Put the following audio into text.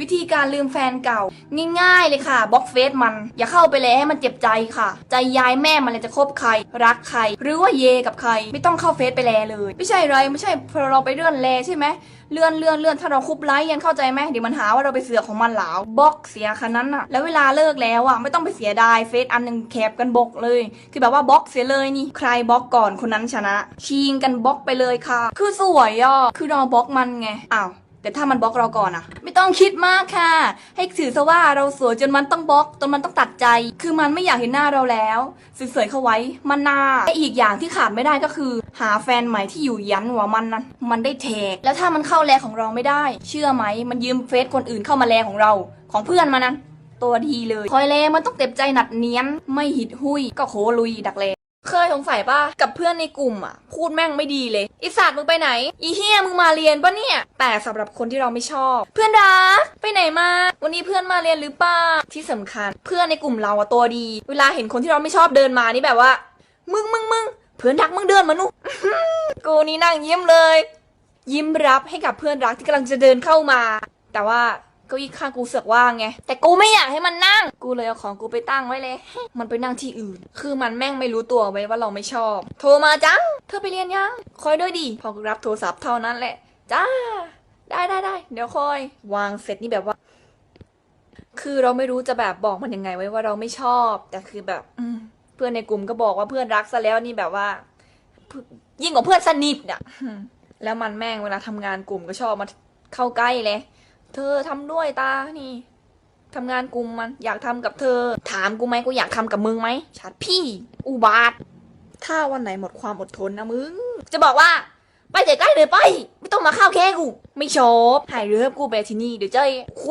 วิธีการลืมแฟนเก่า ง่ายๆเลยค่ะบล็อกเฟซมัน อย่าเข้าไปเลยให้มันเจ็บใจค่ะ ใจยายแม่มันเลยจะคบใคร รักใคร หรือว่าเยกับใคร ไม่ต้องเข้าเฟซไปแลเลย ไม่ใช่ไรไม่ใช่พอเราไปเลื่อนแลใช่ไหมเลื่อนเลื่อนเลื่อนถ้าเราคุบไลค์ยันเข้าใจไหมเดี๋ยวมันหาว่าเราไปเสือกของมันหลาบล็อกเสียคันนั้นอะแล้วเวลาเลิกแล้วอะไม่ต้องไปเสียดายเฟซอันหนึ่งแคปกันบล็อกเลย คือแบบว่าบล็อกเสียเลยนี่ใครบล็อกก่อนคนนั้นชนะ ชิงกันบล็อกไปเลยค่ะ คือสวยอะคือเราบล็อกมันไงอ้าวแต่ถ้ามันบล็อกเราก่อนอะ ไม่ต้องคิดมากค่ะ ให้ถือซะว่าเราสวยจนมันต้องบล็อกจนมันต้องตัดใจ คือมันไม่อยากเห็นหน้าเราแล้วสวยๆเข้าไว้มันนาและอีกอย่างที่ขาดไม่ได้ก็คือ หาแฟนใหม่ที่อยู่ยันหัวมันนั้นมันได้เทกแล้วถ้ามันเข้าแลของเราไม่ได้ เชื่อไหมมันยืมเฟซคนอื่นเข้ามาแลของเรา ของเพื่อนมานั้นตัวดีเลย คอยเลมันต้องเต็มใจหนัดเนียน ไม่หิดหุยก็โคลุยดักเล เคยสงสัยป่ะกับเพื่อนในกลุ่มอะ พูดแม่งไม่ดีเลยไอสัตว์มึงไปไหน อีเฮียมึงมาเรียนป่ะเนี่ย แต่สำหรับคนที่เราไม่ชอบ เพื่อนรักไปไหนมา วันนี้เพื่อนมาเรียนหรือเปล่าที่สำคัญ เพื่อนในกลุ่มเราอะตัวดี เวลาเห็นคนที่เราไม่ชอบเดินมานี่แบบว่า มึงมึงมึงเพื่อนรักมึงเดินมานุกูนี่นั่งยิ้มเลย ยิ้มรับให้กับเพื่อนรักที่กำลังจะเดินเข้ามา แต่ว่า เก้าอี้ข้างกูเสือกว่างไง แต่กูไม่อยากให้มันนั่ง กูเลยเอาของกูไปตั้งไว้เลย มันไปนั่งที่อื่น คือมันแม่งไม่รู้ตัวไว้ว่าเราไม่ชอบ โทรมาจัง เธอไปเรียนยัง คอยด้วยดิ พอกูรับโทรศัพท์เท่านั้นแหละ จ้า ได้ได้ได้ เดี๋ยวคอย วางเสร็จนี่แบบว่า คือเราไม่รู้จะแบบบอกมันยังไงไว้ว่าเราไม่ชอบ แต่คือแบบ อืมเพื่อนในกลุ่มก็บอกว่าเพื่อนรักซะแล้วนี่แบบว่า ยิ่งกว่าเพื่อนสนิทอะ แล้วมันแม่งเวลาทำงานกลุ่มก็ชอบมาเข้าใกล้เลย เธอทำด้วยตา นี่ทำงานกลุ่มมันอยากทำกับเธอ ถามกูไหมกูอยากทำกับมึงไหมชัดพี่ อุบาท ถ้าวันไหนหมดความอดทนนะมึง จะบอกว่า ไปใกล้เลยไป ไม่ต้องมาเข้าวแค่กู ไม่ชอบหายเรือกูไปที่นี่เดี๋ยวเจ้คุย